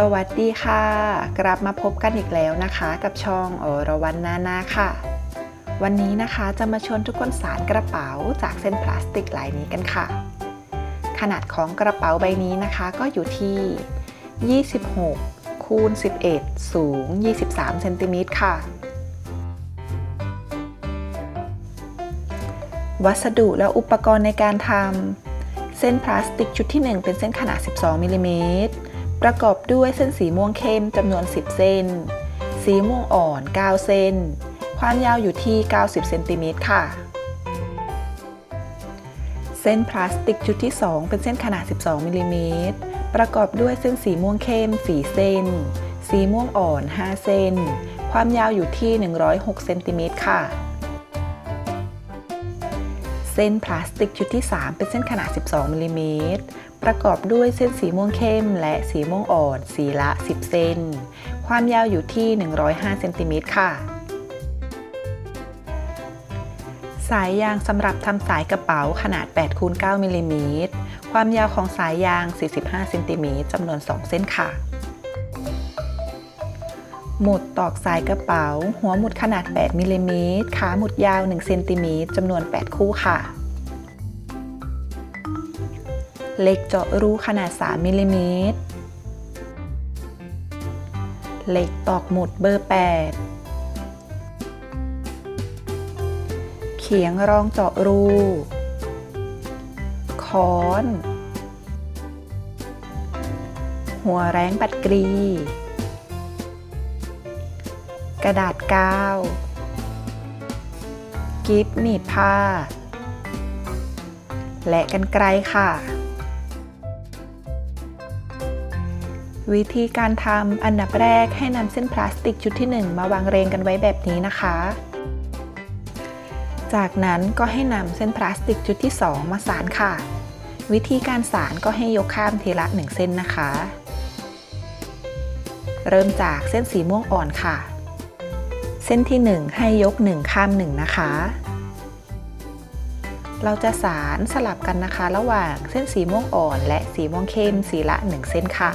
สวัสดีค่ะ กลับมาพบกันอีกแล้วนะคะ กับช่องอรวรรณนานาค่ะ วันนี้นะคะจะมาชวนทุกคนสารกระเป๋าจากเส้นพลาสติกลายนี้กันค่ะ ขนาดของกระเป๋าใบนี้นะคะก็อยู่ที่ 26 คูณ 11 สูง 23 เซนติเมตรค่ะ วัสดุและอุปกรณ์ในการทำเส้นพลาสติกชุดที่ 1 เป็นเส้นขนาด 12 มิลลิเมตร ประกอบด้วยเส้นสีม่วงเข้มจำนวน 10 เส้น สีม่วงอ่อน 9 เส้น ความยาวอยู่ที่ 90 เซนติเมตรค่ะ เส้นพลาสติกชุดที่ 2 เป็นเส้นขนาด 12มิลลิเมตร ประกอบด้วยเส้นสีม่วงเข้ม 4 เส้น สีม่วงอ่อน 5 เส้น ความยาวอยู่ที่ 106 เซนติเมตรค่ะเส้นพลาสติกชุดที่ 3 เป็นเส้นขนาด 12มิลลิเมตร ประกอบด้วยเส้นสีม่วงเข้ม และสีม่วงอ่อน สีละ 10 เซน ความยาวอยู่ที่ 105 เซนติเมตรค่ะ สายยางสำหรับทำสายกระเป๋าขนาด8คูณ9มิลลิเมตร ความยาวของสายยาง 45 เซนติเมตรจำนวน 2 เส้นค่ะ หมุดตอกสายกระเป๋า หัวหมุดขนาด 8มิลลิเมตร ขาหมุดยาว 1 เซนติเมตรจำนวน 8 คู่ค่ะ เหล็กเจาะรูขนาด 3มิลลิเมตร เหล็กตอกหมุดเบอร์ 8 เขียงรองเจาะรู ค้อน หัวแรงปัดกรี กระดาษกาว กิฟหนีบผ้าและกันไกลค่ะ วิธีการทำอันดับแรกให้นำเส้นพลาสติกชุดที่ 1 มาวางเรียงกันไว้แบบนี้นะคะ จากนั้นก็ให้นำเส้นพลาสติกชุดที่ 2 มาสานค่ะ วิธีการสานก็ให้ยกข้ามทีละ 1 เส้นนะคะ เริ่มจากเส้นสีม่วงอ่อนค่ะ เส้นที่ 1 ให้ยก 1 ข้าม 1 นะคะ เราจะสารสลับกันนะคะ ระหว่างเส้นสีม่วงอ่อน และสีม่วงเข้มสีละ 1 เส้นค่ะ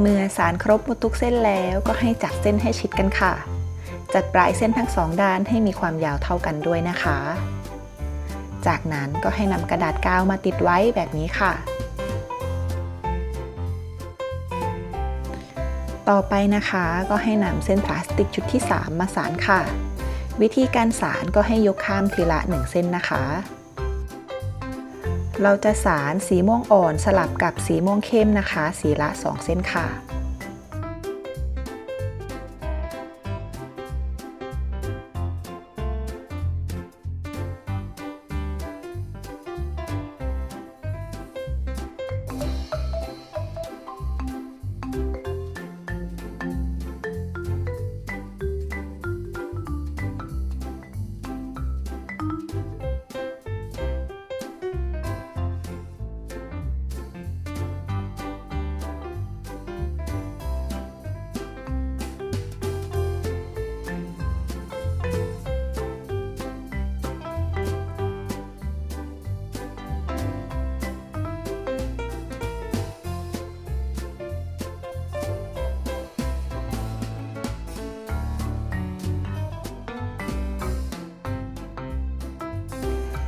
เมื่อสารครบหมดทุกเส้นแล้วก็ให้จัดเส้นให้ชิดกันค่ะ จัดปลายเส้นทั้งสองด้านให้มีความยาวเท่ากันด้วยนะคะ จากนั้นก็ให้นำกระดาษกาวมาติดไว้แบบนี้ค่ะ ต่อไปนะคะก็ให้นำเส้นพลาสติกชุดที่ 3 มาสานค่ะ วิธีการสานก็ให้ยกข้ามทีละ 1 เส้นนะคะ เราจะสารสีม่วงอ่อนสลับกับสีม่วงเข้มนะคะ สีละ 2 เส้นค่ะ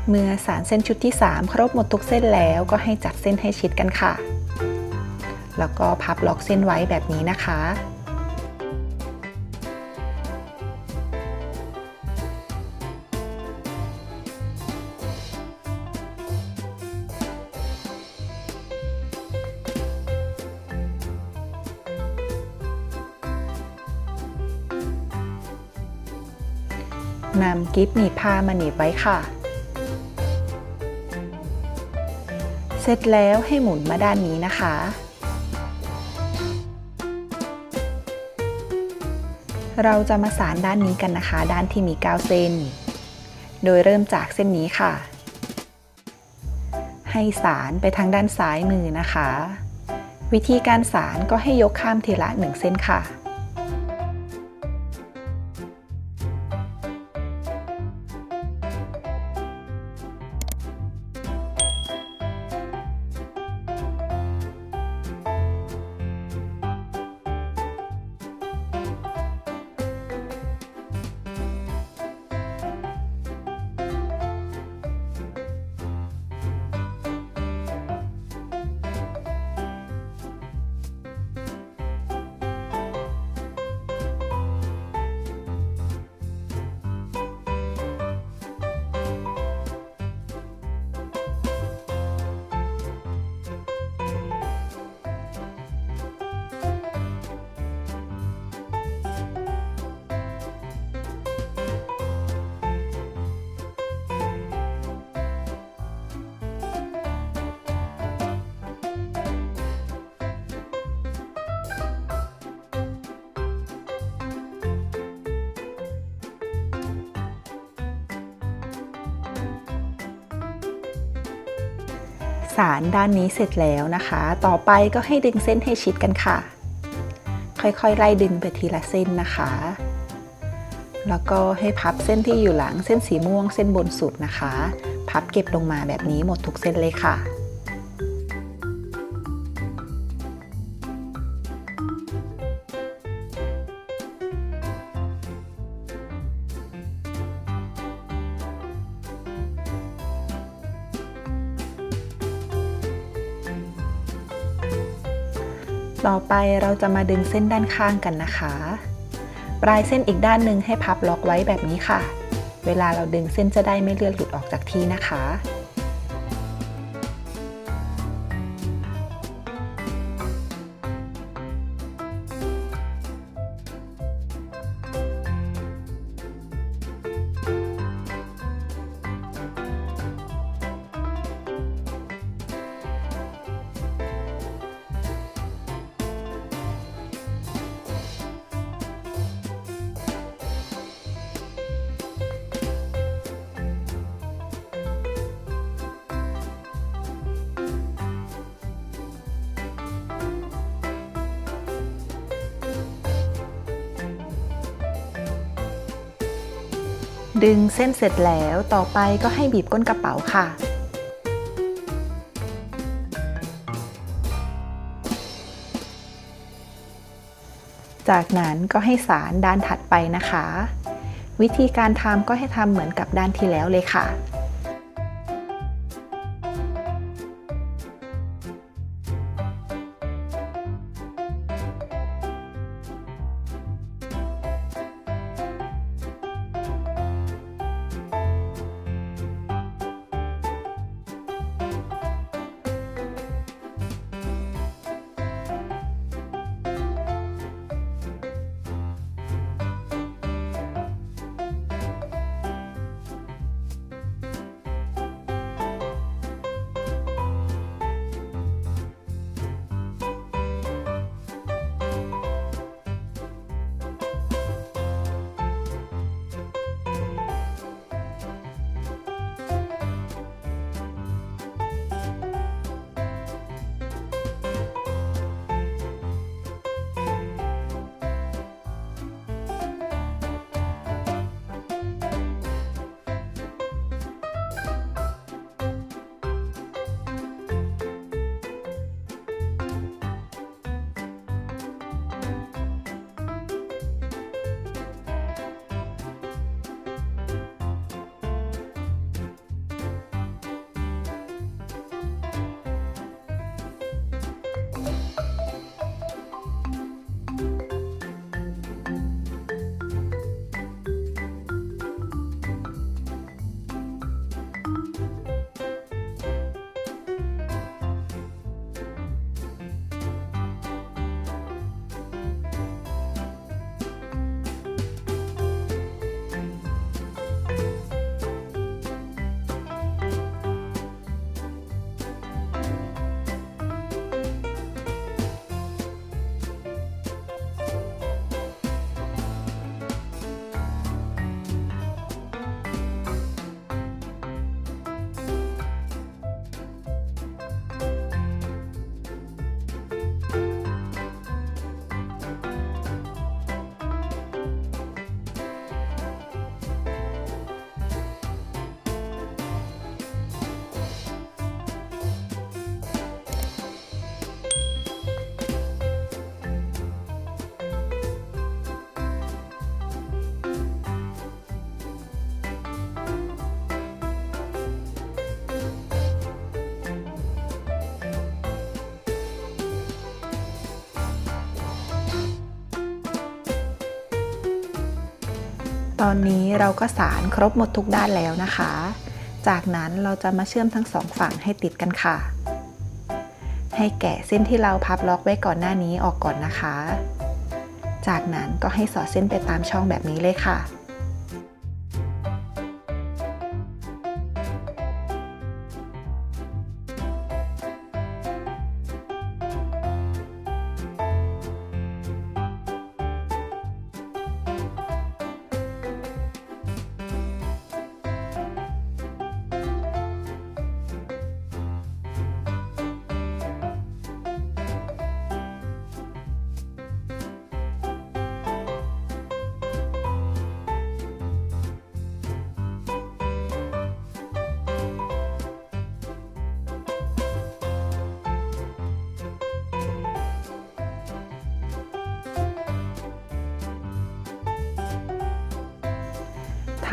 เมื่อสารเส้นชุดที่ 3 ครบหมดทุกเส้นแล้วก็ให้จัดเส้นให้ชิดกันค่ะ แล้วก็พับล็อกเส้นไว้แบบนี้นะคะ นำกิฟต์หนีบผ้ามาหนีบไว้ค่ะ เสร็จแล้วให้หมุนมาด้านนี้นะคะ เราจะมาสานด้านนี้กันนะคะ ด้านที่มี9เส้น โดยเริ่มจากเส้นนี้ค่ะ ให้สารไปทางด้านซ้ายมือนะคะ วิธีการสารก็ให้ยกข้ามทีละ1เส้นค่ะ สารด้านนี้เสร็จแล้วนะคะ ต่อไปก็ให้ดึงเส้นให้ชิดกันค่ะ ค่อยๆ ไล่ดึงไปทีละเส้นนะคะ แล้วก็ให้พับเส้นที่อยู่หลังเส้นสีม่วงเส้นบนสุดนะคะ พับเก็บลงมาแบบนี้หมดทุกเส้นเลยค่ะ ต่อไปเราจะมาดึงเส้นด้านข้างกันนะคะ ปลายเส้นอีกด้านหนึ่งให้พับล็อกไว้แบบนี้ค่ะ เวลาเราดึงเส้นจะได้ไม่เลื่อนหลุดออกจากที่นะคะ ดึงเส้นเสร็จแล้วต่อไปก็ให้บีบก้นกระเป๋าค่ะ จากนั้นก็ให้สารด้านถัดไปนะคะ วิธีการทำก็ให้ทำเหมือนกับด้านที่แล้วเลยค่ะ ตอนนี้เราก็สารครบหมดทุกด้านแล้วนะคะ จากนั้นเราจะมาเชื่อมทั้งสองฝั่งให้ติดกันค่ะ ให้แกะเส้นที่เราพับล็อกไว้ก่อนหน้านี้ออกก่อนนะคะ จากนั้นก็ให้สอดเส้นไปตามช่องแบบนี้เลยค่ะ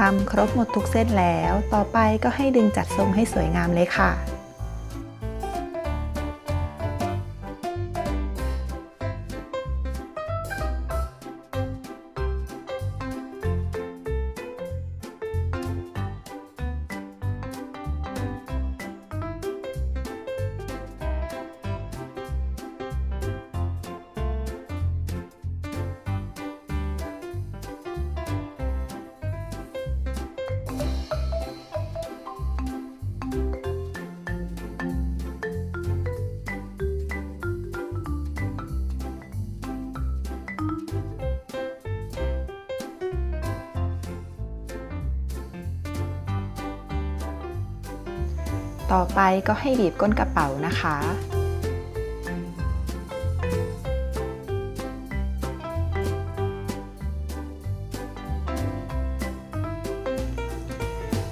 ทำครบหมดทุกเส้นแล้ว ต่อไปก็ให้ดึงจัดทรงให้สวยงามเลยค่ะ ต่อไปก็ให้บีบก้นกระเป๋านะคะ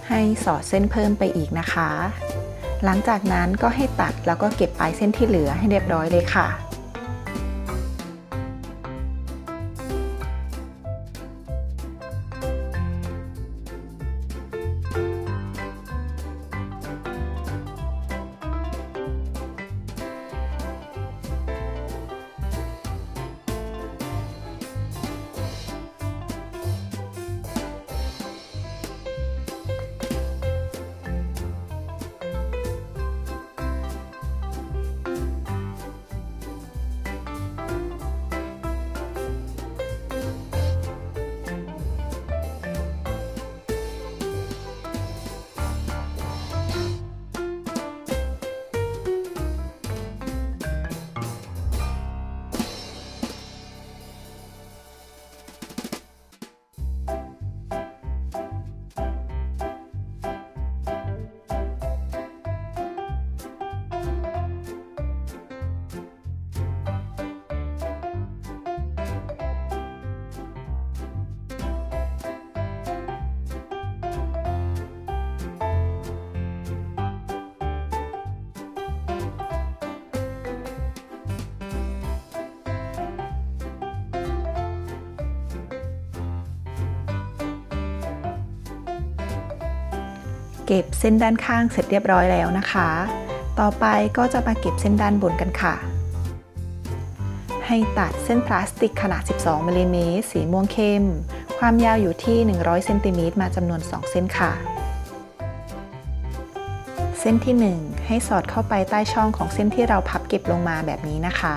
ให้สอดเส้นเพิ่มไปอีกนะคะ หลังจากนั้นก็ให้ตัดแล้วก็เก็บปลายเส้นที่เหลือให้เรียบร้อยเลยค่ะ เก็บเส้นด้านข้างเสร็จเรียบร้อยแล้วนะคะ ต่อไปก็จะมาเก็บเส้นด้านบนกันค่ะ ให้ตัดเส้นพลาสติกขนาด 12มิลลิเมตรสีม่วงเข้ม ความยาวอยู่ที่ 100เซนติเมตรมาจำนวน 2 เส้นค่ะ เส้นที่ 1 ให้สอดเข้าไปใต้ช่องของเส้นที่เราพับเก็บลงมาแบบนี้นะคะ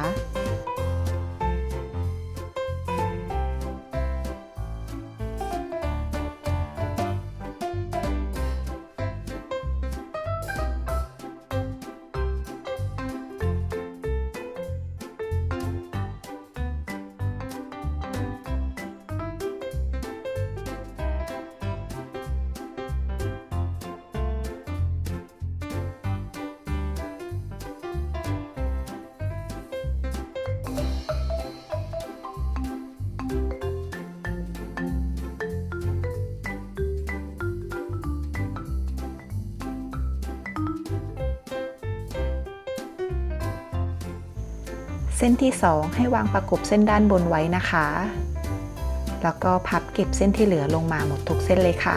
ส้นที่ 2 ให้วางประกบเส้นด้านบนไว้นะคะ แล้วก็พับเก็บเส้นที่เหลือลงมาหมดทุกเส้นเลยค่ะ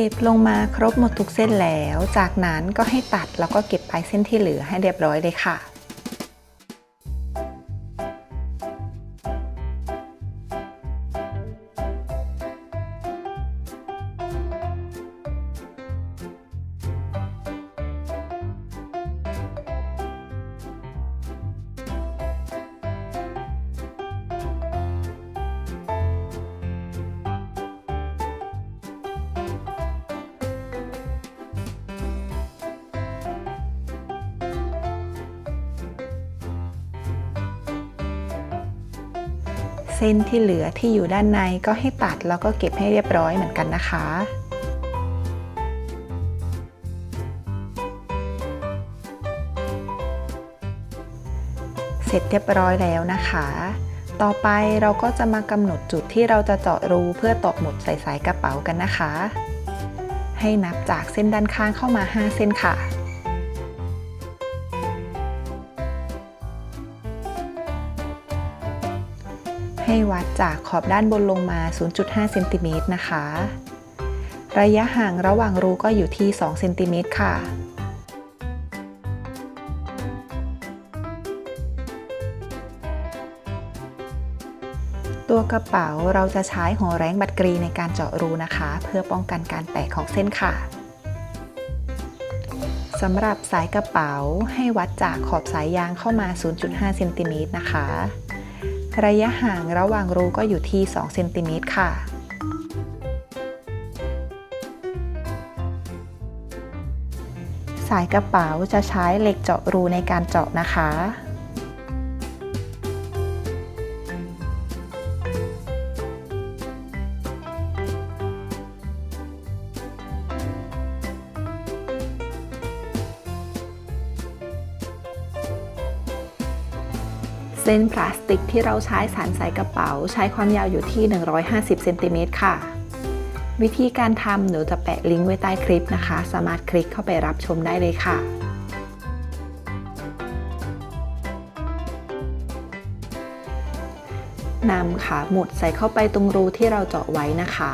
ก็บลงมาครบหมดทุกเส้นแล้ว จากนั้นก็ให้ตัดแล้วก็เก็บปลายเส้นที่เหลือให้เรียบร้อยเลยค่ะ เส้นที่เหลือที่อยู่ด้านในก็ให้ตัดแล้วก็เก็บให้เรียบร้อยเหมือนกันนะคะเสร็จเรียบร้อยแล้วนะคะ ต่อไปเราก็จะมากำหนดจุดที่เราจะเจาะรูเพื่อตอกหมุดใส่สายกระเป๋ากันนะคะ ให้นับจากเส้นด้านข้างเข้ามา 5 เส้นค่ะ ให้วัดจากขอบด้านบนลงมา 0.5 เซนติเมตรนะคะ ระยะห่างระหว่างรูก็อยู่ที่ 2 เซนติเมตรค่ะตัวกระเป๋าเราจะใช้หัวแรงบัดกรีในการเจาะรูนะคะ เพื่อป้องกันการแตกของเส้นค่ะสำหรับสายกระเป๋าให้วัดจากขอบสายยางเข้ามา 0.5 เซนติเมตรนะคะ ระยะห่างระหว่างรูก็อยู่ที่ 2 เซนติเมตรค่ะ สายกระเป๋าจะใช้เหล็กเจาะรูในการเจาะนะคะ เส้นพลาสติกที่เราใช้สารใส่กระเป๋า ใช้ความยาวอยู่ที่ 150เซนติเมตรค่ะ วิธีการทำหนูจะแปะลิงก์ไว้ใต้คลิปนะคะ สามารถคลิกเข้าไปรับชมได้เลยค่ะนำขาหมุดใส่เข้าไปตรงรูที่เราเจาะไว้นะคะ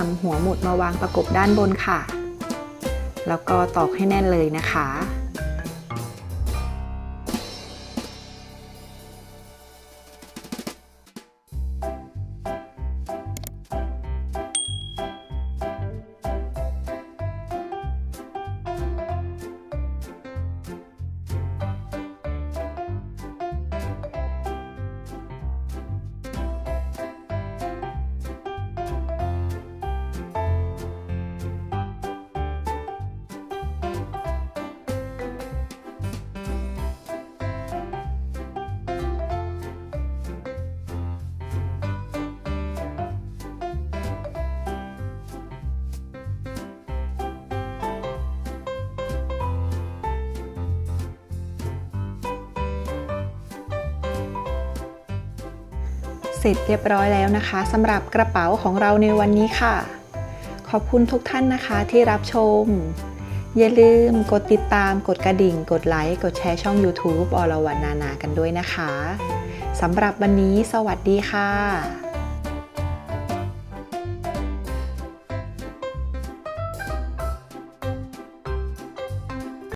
นำหัวหมุดมาวางประกบด้านบนค่ะ แล้วก็ตอกให้แน่นเลยนะคะ เสร็จเรียบร้อยแล้วนะคะสำหรับกระเป๋าของเราในวันนี้ค่ะ ขอบคุณทุกท่านนะคะที่รับชม อย่าลืมกดติดตามกดกระดิ่ง กดไลค์ กดแชร์ช่อง YouTube อรวันนานากันด้วยนะคะสำหรับวันนี้สวัสดีค่ะ